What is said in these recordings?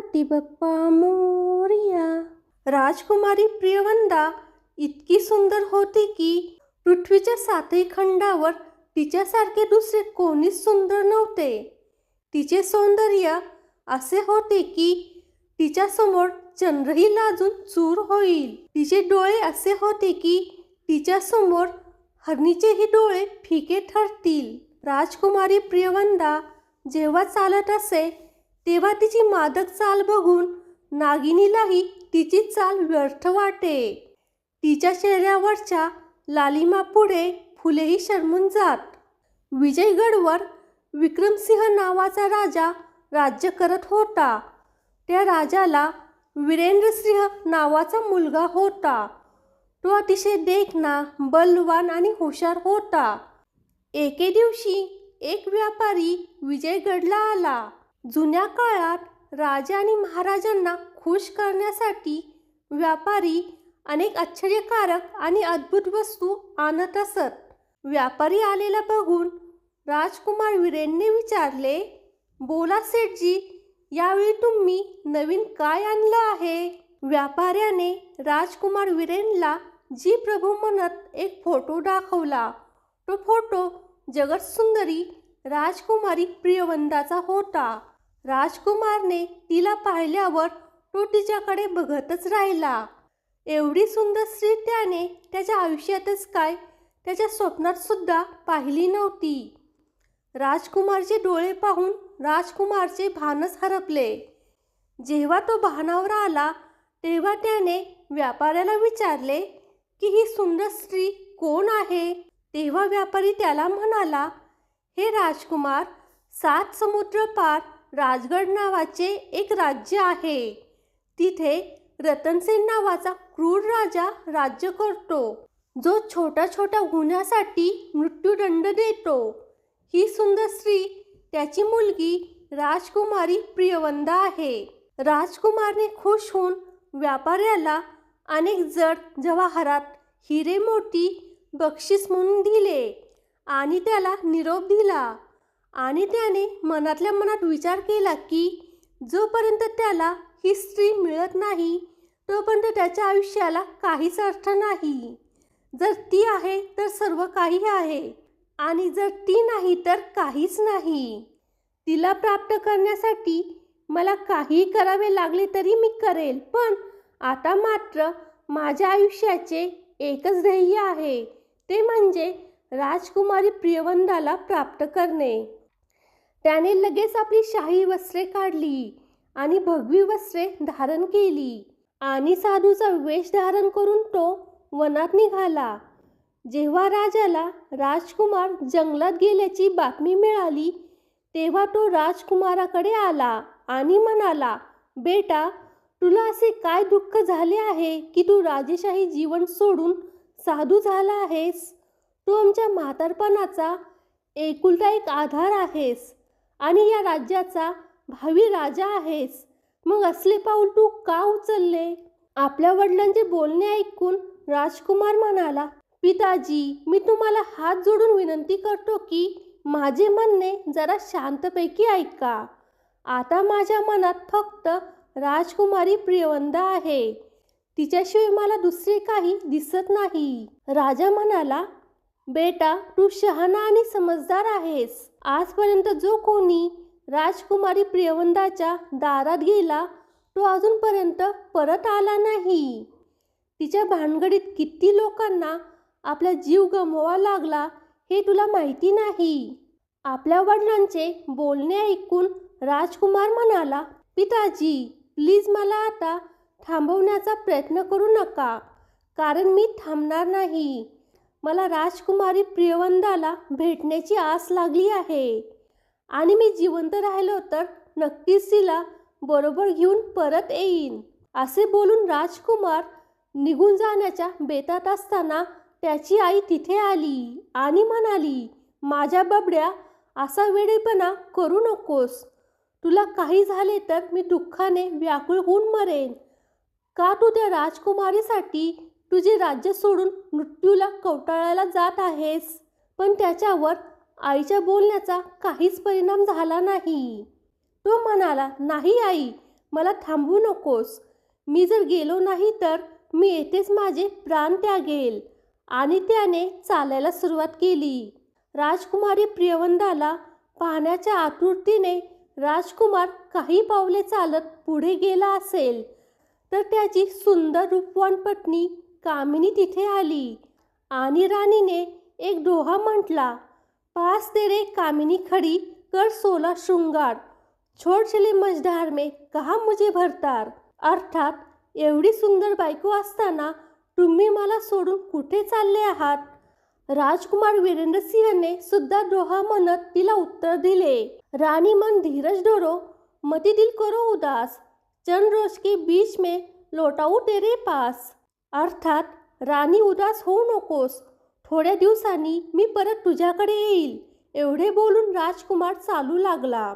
गणपती बाप्पा मोरया. राजकुमारी प्रियवंदा इतकी सुंदर होती की पृथ्वीच्या सातही खंडावर तिच्यासारखे दुसरे कोणीच सुंदर नव्हते. तिचे सौंदर्य असे होते की तिच्यासमोर चंद्रही लाजून चूर होईल. तिचे डोळे असे होते की तिच्यासमोर हरणीचेही डोळे फिके ठरतील. राजकुमारी प्रियवंदा जेव्हा चालत असे तेव्हा तिची मादक चाल बघून नागिनीलाही तिची चाल व्यर्थ वाटे. तिच्या चेहऱ्यावरच्या लालिमापुढे फुलेही शरमून जात. विजयगडवर विक्रमसिंह नावाचा राजा राज्य करत होता. त्या राजाला वीरेंद्रसिंह नावाचा मुलगा होता. तो अतिशय देखना बलवान आणि हुशार होता. एके दिवशी एक व्यापारी विजयगडला आला. जुन्या काळात राजा आणि महाराजांना खुश करण्यासाठी व्यापारी अनेक आश्चर्यकारक आणि अद्भुत वस्तू आणत असत. व्यापारी आलेला बघून राजकुमार वीरेनने विचारले बोला सेठजी यावेळी तुम्ही नवीन काय आणलं आहे? व्यापाऱ्याने राजकुमार वीरेनला जी प्रभू म्हणत एक फोटो दाखवला. तो फोटो जगत सुंदरी राजकुमारी प्रियवंदाचा होता. राजकुमारने तिला पाहिल्यावर तो तिच्याकडे बघतच राहिला. एवढी सुंदर स्त्री त्याने त्याच्या आयुष्यातच काय त्याच्या स्वप्नात सुद्धा पाहिली नव्हती. राजकुमारचे डोळे पाहून राजकुमारचे भानच हरपले. जेव्हा तो भानावर आला तेव्हा त्याने व्यापाऱ्याला विचारले की ही सुंदर स्त्री कोण आहे? तेव्हा व्यापारी त्याला म्हणाला हे राजकुमार सात समुद्र पार राजगड नावाचे एक राज्य आहे. तिथे रतनसेन नावाचा क्रूर राजा राज्य करतो. जो छोट्या छोट्या गुन्ह्यासाठी मृत्यूदंड देतो. ही सुंदर स्त्री त्याची मुलगी राजकुमारी प्रियवंदा आहे. राजकुमारने खुश होऊन व्यापाऱ्याला अनेक जड जवाहरात हिरे मोती बक्षीस म्हणून दिले आणि त्याला निरोप दिला. आणि त्याने मनातल्या मनात विचार केला की जोपर्यंत त्याला ही स्त्री मिळत नाही तोपर्यंत त्याच्या आयुष्याला काहीच अर्थ नाही. जर ती आहे तर सर्व काही आहे. आणि जर ती नाही तर काहीच नाही. तिला प्राप्त करण्यासाठी मला काही करावे लागले तरी मी करेल पण आता मात्र माझ्या आयुष्याचे एकच ध्येय आहे. ते म्हणजे राजकुमारी प्रियवंदाला प्राप्त करणे. त्याने लगेच आपली शाही वस्त्रे काढली आणि भगवी वस्त्रे धारण केली. आणि साधूचा वेश धारण करून तो वनात निघाला. जेव्हा राजाला राजकुमार जंगलात गेल्याची बातमी मिळाली तेव्हा तो राजकुमाराकडे आला आणि म्हणाला बेटा तुला असे काय दुःख झाले आहे की तू राजेशाही जीवन सोडून साधू झाला आहेस? तू आमच्या म्हातारपणाचा एकुलता एक आधार आहेस. आणि या राज्याचा भावी राजा आहेस. मग असले पाऊल तू का उचलले? आपल्या वडिलांचे बोलणे ऐकून राजकुमार म्हणाला पिताजी मी तुम्हाला हात जोडून विनंती करतो की माझे म्हणणे जरा शांतपैकी ऐका. आता माझ्या मनात फक्त राजकुमारी प्रियवंदा आहे. तिच्याशिवाय मला दुसरे काही दिसत नाही. राजा म्हणाला बेटा तू शहाणा आणि समजदार आहेस. आजपर्यंत जो कोणी राजकुमारी प्रियवंदाच्या दारात गेला तो अजूनपर्यंत परत आला नाही. तिच्या भानगडीत किती लोकांना आपला जीव गमवावा लागला हे तुला माहिती नाही. आपल्या वडिलांचे बोलणे ऐकून राजकुमार म्हणाला पिताजी प्लीज मला आता थांबवण्याचा प्रयत्न करू नका कारण मी थांबणार नाही. मला राजकुमारी प्रियवंदाला भेटण्याची आस लागली आहे. आणि मी जिवंत राहिलो तर नक्कीच तिला बरोबर घेऊन परत येईन. असे बोलून राजकुमार निघून जाण्याच्या बेतात असताना त्याची आई तिथे आली आणि म्हणाली माझ्या बबड्या असा वेडेपणा करू नकोस. तुला काही झाले तर मी दुःखाने व्याकुळ होऊन मरेन. का तू त्या राजकुमारीसाठी तुझे राज्य सोडून मृत्यूला कवटाळायला जात आहेस. पण त्याच्यावर आईच्या बोलण्याचा काहीच परिणाम झाला नाही. तो म्हणाला नाही आई मला थांबू नकोस. मी जर गेलो नाही तर मी येथेच माझे प्राण त्यागेल. आणि त्याने चालायला सुरुवात केली. राजकुमारी प्रियवंदाला पाहण्याच्या आतुरतेने राजकुमार काही पावले चालत पुढे गेला असेल तर त्याची सुंदर रूपवान पत्नी कामिनी तिथे आली आणि राणीने एक डोहा म्हटला पास तेरे कामिनी खडी कर सोला शृंगार. छोट चले मझधार में कहा मुझे भरतार. अर्थात एवढी सुंदर बायको असताना तुम्ही मला सोडून कुठे चालले आहात? राजकुमार वीरेंद्र सिंहने सुद्धा डोहा म्हणत तिला उत्तर दिले. राणी मन धीरज धरो मती दिल करो उदास. चंद रोज के बीच में लौटाऊ तेरे पास. अर्थात राणी उदास होऊ नकोस. थोड्या दिवसांनी मी परत तुझ्याकडे येईल एवढे बोलून राजकुमार चालू लागला.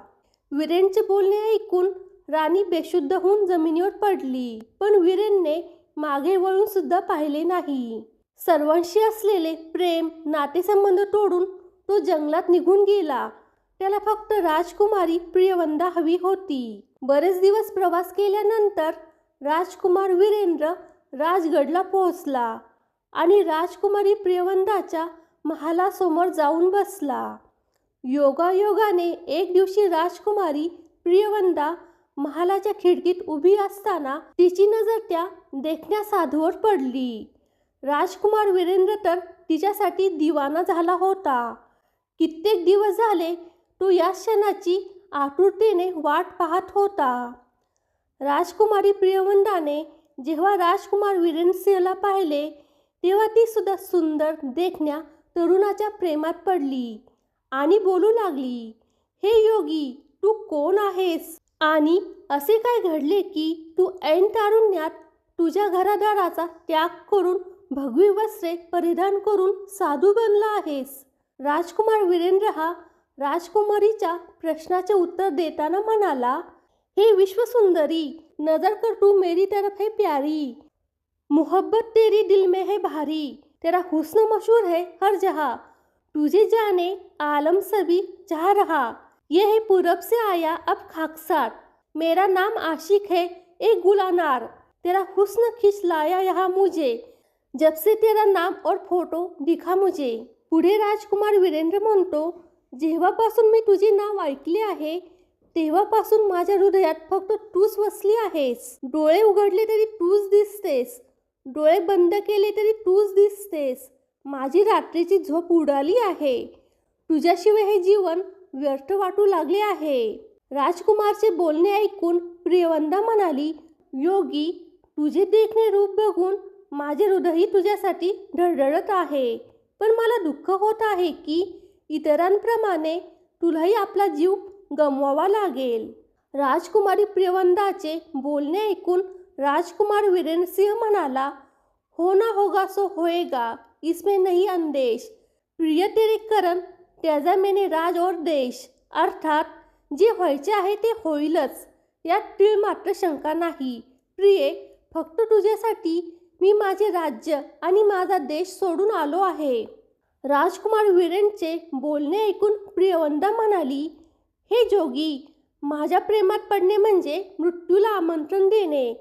वीरेनचे बोलणे ऐकून राणी बेशुद्ध होऊन जमिनीवर पडली पण वीरेनने मागे वळून सुद्धा पाहिले नाही. सर्वांशी असलेले प्रेम नातेसंबंध तोडून तो जंगलात निघून गेला. त्याला फक्त राजकुमारी प्रियवंदा हवी होती. बरेच दिवस प्रवास केल्यानंतर राजकुमार वीरेंद्र राजगडला पोहोचला आणि राजकुमारी प्रियवंदाच्या महालासमोर जाऊन बसला. योगायोगाने एक दिवशी राजकुमारी प्रियवंदा महालाच्या खिडकीत उभी असताना तिची नजर त्या देखण्या साधूवर पडली. राजकुमार वीरेंद्र तर तिच्यासाठी दिवाना झाला होता. कित्येक दिवस झाले तो या क्षणाची आतुरतेने वाट पाहत होता. राजकुमारी प्रियवंदाने जेव्हा राजकुमार वीरेन सिंहला पाहिले तेव्हा ती सुद्धा सुंदर देखण्या तरुणाच्या प्रेमात पडली आणि बोलू लागली हे योगी तू कोण आहेस? आणि असे काय घडले की तू ऐन तारुण्यात तुझ्या घरादाराचा त्याग करून भगवी वस्त्रे परिधान करून साधू बनला आहेस? राजकुमार वीरेंद्र हा राजकुमारीच्या प्रश्नाचे उत्तर देताना म्हणाला हे विश्व सुंदरी नज़र कर तू मेरी तरफ़ है प्यारी। मोहब्बत तेरी दिल में है भारी, तेरा हुस्न मशहूर है हर जहाँ। तुझे जाने आलम सभी चाह रहा, यह है पूरब से आया अब खाकसार। मेरा नाम आशिक है एक गुलानार, तेरा हुस्न खिंच लाया यहाँ मुझे, जब से तेरा नाम और फ़ोटो दिखा मुझे। पुढे राजकुमार वीरेंद्र म्हणतो जेव्हापासून मी तुझे नाव ऐकले आहे तेव्हापासून माझ्या हृदयात फक्त तूच वसली आहेस. डोळे उघडले तरी तूच दिसतेस. डोळे बंद केले तरी तूच दिसतेस. माझी रात्रीची झोप उडाली आहे. तुझ्याशिवाय हे जीवन व्यर्थ वाटू लागले आहे. राजकुमारचे बोलणे ऐकून प्रियवंदा म्हणाली योगी तुझे देखणे रूप बघून माझे हृदयही तुझ्यासाठी धडधडत आहे. पण मला दुःख होत आहे की इतरांप्रमाणे तुलाही आपला जीव गमवावा लागेल. राजकुमारी प्रियवंदाचे बोलणे ऐकून राजकुमार वीरेंद्र सिंह म्हणाला हो ना होगा सो होएगा इसमें नहीं अंदेश. प्रिय तेरे करण त्याचा मेने राज और देश. अर्थात जे व्हायचे आहे ते होईलच. यात तीळ मात्र शंका नाही. प्रिये फक्त तुझ्यासाठी मी माझे राज्य आणि माझा देश सोडून आलो आहे. राजकुमार वीरेंचे बोलणे ऐकून प्रियवंदा म्हणाली हे जोगी माझ्या प्रेमात पडणे म्हणजे मृत्यूला आमंत्रण देणे.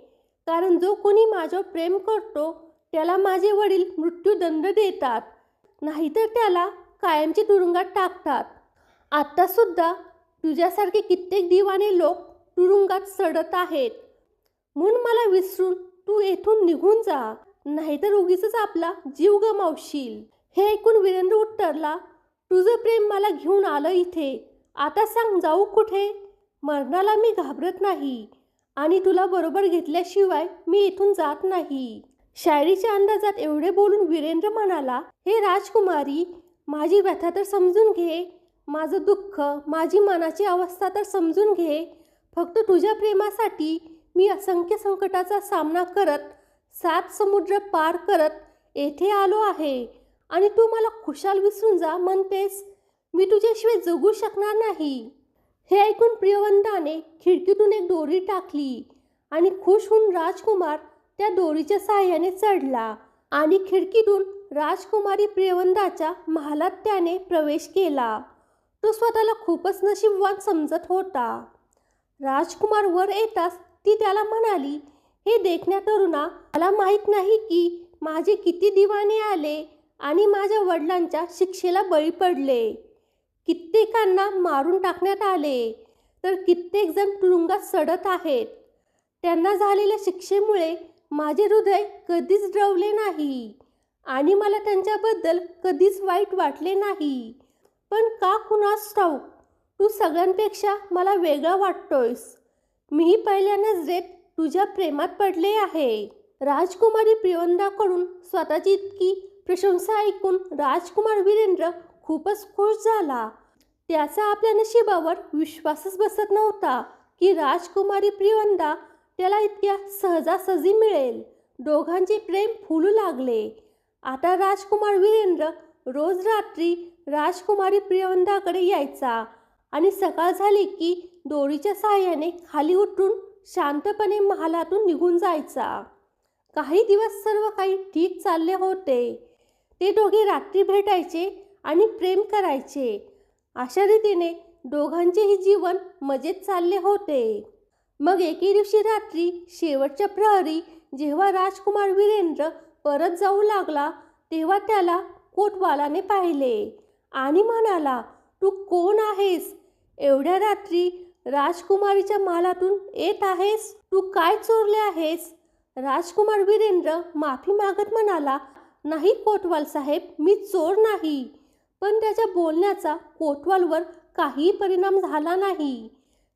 कारण जो कोणी माझ्यावर प्रेम करतो त्याला माझे वडील मृत्यूदंड देतात. नाहीतर त्याला कायमची तुरुंगात टाकतात. आत्तासुद्धा तुझ्यासारखे कित्येक दिवाने लोक तुरुंगात सडत आहेत. म्हणून मला विसरून तू येथून निघून जा. नाहीतर उगीच आपला जीव गमावशील. हे ऐकून वीरेंद्र उत्तरला तुझं प्रेम मला घेऊन आलं इथे. आता सांग जाऊ कुठे? मरणाला मी घाबरत नाही आणि तुला बरोबर घेतल्याशिवाय मी इथून जात नाही. शायरीच्या अंदाजात एवढे बोलून वीरेंद्र म्हणाला हे राजकुमारी माझी व्यथा तर समजून घे. माझं दुःख माझी मनाची अवस्था तर समजून घे. फक्त तुझ्या प्रेमासाठी मी असंख्य संकटाचा सामना करत सात समुद्र पार करत येथे आलो आहे. आणि तू मला खुशाल विसरून जा म्हणतेस. मी तुझ्याशिवाय जगू शकणार नाही. हे ऐकून प्रियवंताने खिडकीतून एक दोरी टाकली आणि खुश होऊन राजकुमार त्या दोरीच्या सहाय्याने चढला आणि खिडकीतून राजकुमारी प्रियवंताच्या महालात त्याने प्रवेश केला. तो स्वतःला खूपच नशीबवान समजत होता. राजकुमार वर येताच ती त्याला म्हणाली हे देखण्या तरुणा मला माहीत नाही की माझे किती दिवाने आले आणि माझ्या वडिलांच्या शिक्षेला बळी पडले. कित्येकांना मारून टाकण्यात आले. तर कित्येक जण तुरुंगात सडत आहेत. त्यांना झालेल्या शिक्षेमुळे माझे हृदय कधीच ड्रवले नाही आणि मला त्यांच्याबद्दल कधीच वाईट वाटले नाही. पण का कुणास ठाऊक तू सगळ्यांपेक्षा मला वेगळा वाटतोयस. मीही पहिल्या नजरेत तुझ्या प्रेमात पडले आहे. राजकुमारी प्रियंदाकडून स्वतःची इतकी प्रशंसा ऐकून राजकुमार वीरेंद्र खूपच खुश झाला. त्याचा आपल्या नशिबावर विश्वासच बसत नव्हता की राजकुमारी प्रियंदा त्याला इतक्या सहजासहजी मिळेल. दोघांचे प्रेम फुलू लागले. आता राजकुमार वीरेंद्र रोज रात्री राजकुमारी प्रियवंदाकडे यायचा आणि सकाळ झाली की दोरीच्या साहाय्याने खाली उतरून शांतपणे महालातून निघून जायचा. काही दिवस सर्व काही ठीक चालले होते. ते दोघे रात्री भेटायचे आणि प्रेम करायचे. अशा रीतीने दोघांचेही जीवन मजेत चालले होते. मग एके दिवशी रात्री शेवटच्या प्रहरी जेव्हा राजकुमार वीरेंद्र परत जाऊ लागला तेव्हा त्याला कोटवालाने पाहिले आणि म्हणाला तू कोण आहेस? एवढ्या रात्री राजकुमारीच्या मालातून येत आहेस? तू काय चोरले आहेस? राजकुमार वीरेंद्र माफी मागत म्हणाला नाही कोटवाल साहेब मी चोर नाही. पण त्याच्या बोलण्याचा कोटवालवर काही परिणाम झाला नाही.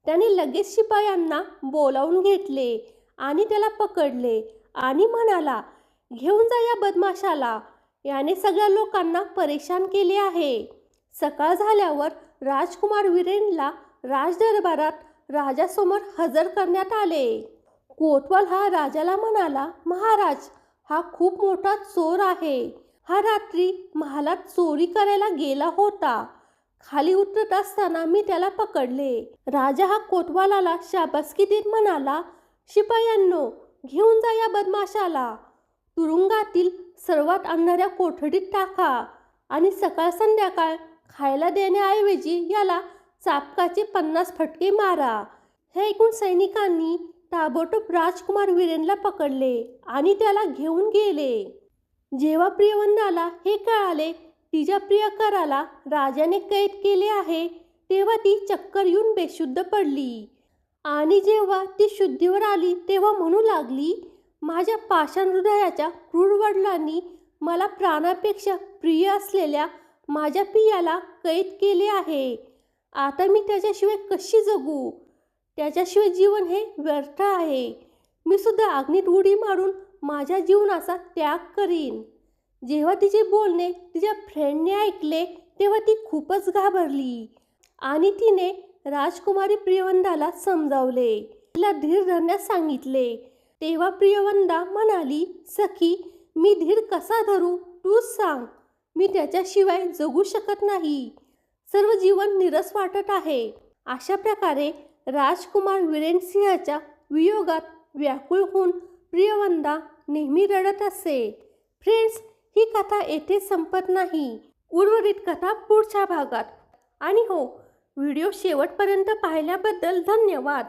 त्याने लगेच शिपायांना बोलावून घेतले आणि त्याला पकडले आणि म्हणाला घेऊन जा या बदमाशाला. याने सगळ्या लोकांना परेशान केले आहे. सकाळ झाल्यावर राजकुमार विरेनला राजदरबारात राजासमोर हजर करण्यात आले. कोतवाल हा राजाला म्हणाला महाराज हा खूप मोठा चोर आहे. हा रात्री महालात चोरी करायला गेला होता. खाली उतरत असताना मी त्याला पकडले. राजा हा कोतवालाला शाबासकी देत म्हणाला शिपायांनो घेऊन जा या बदमाशाला. तुरुंगातील सर्वात अंधाऱ्या कोठडीत टाका आणि सकाळ संध्याकाळ खायला देण्याऐवजी याला चापकाचे पन्नास फटके मारा. हे ऐकून सैनिकांनी ताबडतोब राजकुमार वीरेनला पकडले आणि त्याला घेऊन गेले. जेव्हा प्रियवंदाला हे कळाले तिच्या प्रियकराला राजाने कैद केले आहे तेव्हा ती चक्कर येऊन बेशुद्ध पडली. आणि जेव्हा ती शुद्धीवर आली तेव्हा म्हणू लागली माझ्या पाषाण हृदयाच्या क्रूर वडिलांनी मला प्राणापेक्षा प्रिय असलेल्या माझ्या पियाला कैद केले आहे. आता मी त्याच्याशिवाय कशी जगू? त्याच्याशिवाय जीवन हे व्यर्थ आहे. मी सुद्धा अग्नीत उडी मारून माझ्या जीवनाचा त्याग करीन. जेव्हा तिचे बोलणे तिच्या फ्रेंडने ऐकले तेव्हा ती खूपच घाबरली. आणि तिने राजकुमारी प्रियवंदाला समजावले. तिला धीर धरण्यास सांगितले. तेव्हा प्रियवंदा म्हणाली सखी मी धीर कसा धरू? तूच सांग. मी त्याच्याशिवाय जगू शकत नाही. सर्व जीवन निरस वाटत आहे. अशा प्रकारे राजकुमार वीरेन सिंहाच्या वियोगात व्याकुळ होऊन प्रियवंदा नेहमी रडत असे. फ्रेंड्स ही कथा येथे संपत नाही. उर्वरित कथा पुढच्या भागात. आणि हो व्हिडिओ शेवटपर्यंत पाहिल्याबद्दल धन्यवाद.